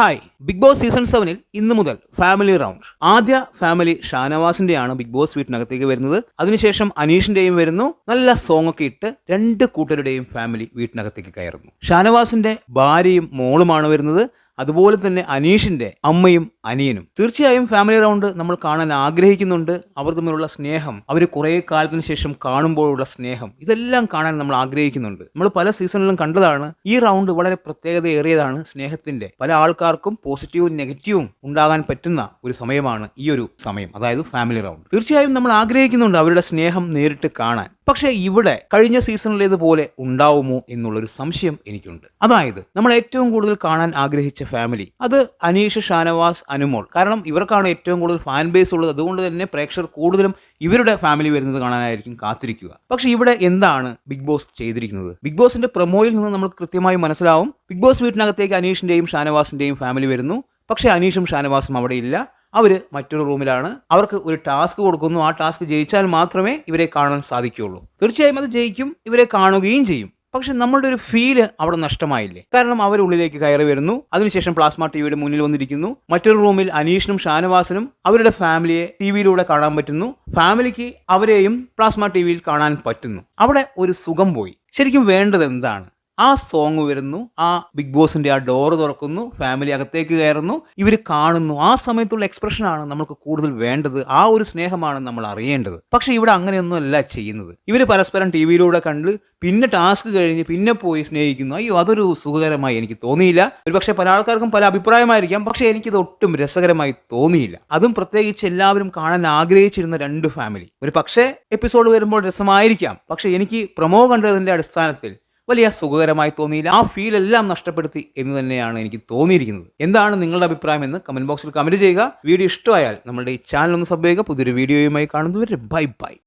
Hi. Big boss season സെവനിൽ ഇന്ന് മുതൽ ഫാമിലി റൗണ്ട്. ആദ്യ ഫാമിലി ഷാനവാസിന്റെയാണ് ബിഗ് ബോസ് വീട്ടിനകത്തേക്ക് വരുന്നത്. അതിനുശേഷം അനീഷിന്റെയും വരുന്നു. നല്ല സോങ് ഒക്കെ ഇട്ട് രണ്ട് കൂട്ടരുടെയും ഫാമിലി വീട്ടിനകത്തേക്ക് കയറുന്നു. ഷാനവാസിന്റെ ഭാര്യയും മോളുമാണ് വരുന്നത്. അതുപോലെ തന്നെ അനീഷിന്റെ അമ്മയും അനിയനും. തീർച്ചയായും ഫാമിലി റൗണ്ട് നമ്മൾ കാണാൻ ആഗ്രഹിക്കുന്നുണ്ട്. അവർ തമ്മിലുള്ള സ്നേഹം അവർ കുറേ കാലത്തിന് ശേഷം കാണുമ്പോഴുള്ള സ്നേഹം ഇതെല്ലാം കാണാൻ നമ്മൾ ആഗ്രഹിക്കുന്നുണ്ട്. നമ്മൾ പല സീസണിലും കണ്ടതാണ് ഈ റൗണ്ട് വളരെ പ്രത്യേകതയേറിയതാണ് സ്നേഹത്തിന്റെ. പല ആൾക്കാർക്കും പോസിറ്റീവും നെഗറ്റീവും ഉണ്ടാകാൻ പറ്റുന്ന ഒരു സമയമാണ് ഈ ഒരു സമയം അതായത് ഫാമിലി റൗണ്ട് തീർച്ചയായും നമ്മൾ ആഗ്രഹിക്കുന്നുണ്ട് അവരുടെ സ്നേഹം നേരിട്ട് കാണാൻ. പക്ഷേ ഇവിടെ കഴിഞ്ഞ സീസണിലേതുപോലെ ഉണ്ടാവുമോ എന്നുള്ളൊരു സംശയം എനിക്കുണ്ട്. അതായത് നമ്മൾ ഏറ്റവും കൂടുതൽ കാണാൻ ആഗ്രഹിച്ച ഫാമിലി അത് അനീഷ് ഷാനവാസ് അനുമോൾ. കാരണം ഇവർക്കാണ് ഏറ്റവും കൂടുതൽ ഫാൻ ബേസ് ഉള്ളത്. അതുകൊണ്ട് തന്നെ പ്രേക്ഷകർ കൂടുതലും ഇവരുടെ ഫാമിലി വരുന്നത് കാണാനായിരിക്കും കാത്തിരിക്കുക. പക്ഷേ ഇവിടെ എന്താണ് ബിഗ് ബോസ് ചെയ്തിരിക്കുന്നത്? ബിഗ് ബോസിന്റെ പ്രൊമോയിൽ നിന്ന് നമ്മൾ കൃത്യമായി മനസ്സിലാവും. ബിഗ് ബോസ് വീട്ടിനകത്തേക്ക് അനീഷിന്റെയും ഷാനവാസിന്റെയും ഫാമിലി വരുന്നു. പക്ഷേ അനീഷും ഷാനവാസും അവിടെ ഇല്ല. അവർ മറ്റൊരു റൂമിലാണ്. അവർക്ക് ഒരു ടാസ്ക് കൊടുക്കുന്നു. ആ ടാസ്ക് ജയിച്ചാൽ മാത്രമേ ഇവരെ കാണാൻ സാധിക്കുകയുള്ളൂ. തീർച്ചയായും അത് ജയിക്കും. ഇവരെ കാണുകയും ചെയ്യും. പക്ഷെ നമ്മളുടെ ഒരു ഫീൽ അവിടെ നഷ്ടമായില്ലേ? കാരണം അവർ ഉള്ളിലേക്ക് കയറി വരുന്നു. അതിനുശേഷം പ്ലാസ്മ ടി വിയുടെ മുന്നിൽ വന്നിരിക്കുന്നു. മറ്റൊരു റൂമിൽ അനീഷിനും ഷാനവാസനും അവരുടെ ഫാമിലിയെ ടി വിയിലൂടെ കാണാൻ പറ്റുന്നു. ഫാമിലിക്ക് അവരെയും പ്ലാസ്മ ടി വിയിൽ കാണാൻ പറ്റുന്നു. അവിടെ ഒരു സുഖം പോയി. ശരിക്കും വേണ്ടത് എന്താണ്? ആ സോങ് വരുന്നു. ആ ബിഗ് ബോസിന്റെ ആ ഡോർ തുറക്കുന്നു. ഫാമിലി അകത്തേക്ക് കയറുന്നു. ഇവർ കാണുന്നു. ആ സമയത്തുള്ള എക്സ്പ്രഷനാണ് നമുക്ക് കൂടുതൽ വേണ്ടത്. ആ ഒരു സ്നേഹമാണ് നമ്മൾ അറിയേണ്ടത്. പക്ഷെ ഇവിടെ അങ്ങനെയൊന്നും അല്ല ചെയ്യുന്നത്. ഇവർ പരസ്പരം ടി വിയിലൂടെ കണ്ട് പിന്നെ ടാസ്ക് കഴിഞ്ഞ് പിന്നെ പോയി സ്നേഹിക്കുന്നു. അയ്യോ അതൊരു സുഖകരമായി എനിക്ക് തോന്നിയില്ല. ഒരു പക്ഷേ പല ആൾക്കാർക്കും പല അഭിപ്രായമായിരിക്കാം. പക്ഷെ എനിക്കിത് ഒട്ടും രസകരമായി തോന്നിയില്ല. അതും പ്രത്യേകിച്ച് എല്ലാവരും കാണാൻ ആഗ്രഹിച്ചിരുന്ന രണ്ട് ഫാമിലി ഒരു പക്ഷേ എപ്പിസോഡ് വരുമ്പോൾ രസമായിരിക്കാം. പക്ഷെ എനിക്ക് പ്രമോ കണ്ടതിന്റെ അടിസ്ഥാനത്തിൽ വലിയ സുഖകരമായി തോന്നിയില്ല. ആ ഫീൽ എല്ലാം നഷ്ടപ്പെടുത്തി എന്ന് തന്നെയാണ് എനിക്ക് തോന്നിയിരിക്കുന്നത്. എന്താണ് നിങ്ങളുടെ അഭിപ്രായം എന്ന് കമന്റ് ബോക്സിൽ കമന്റ് ചെയ്യുക. വീഡിയോ ഇഷ്ടമായാൽ നമ്മുടെ ഈ ചാനൽ ഒന്ന് സബ് ചെയ്യുക. പുതിയൊരു വീഡിയോയുമായി കാണുന്നവരെ ബൈ ബൈ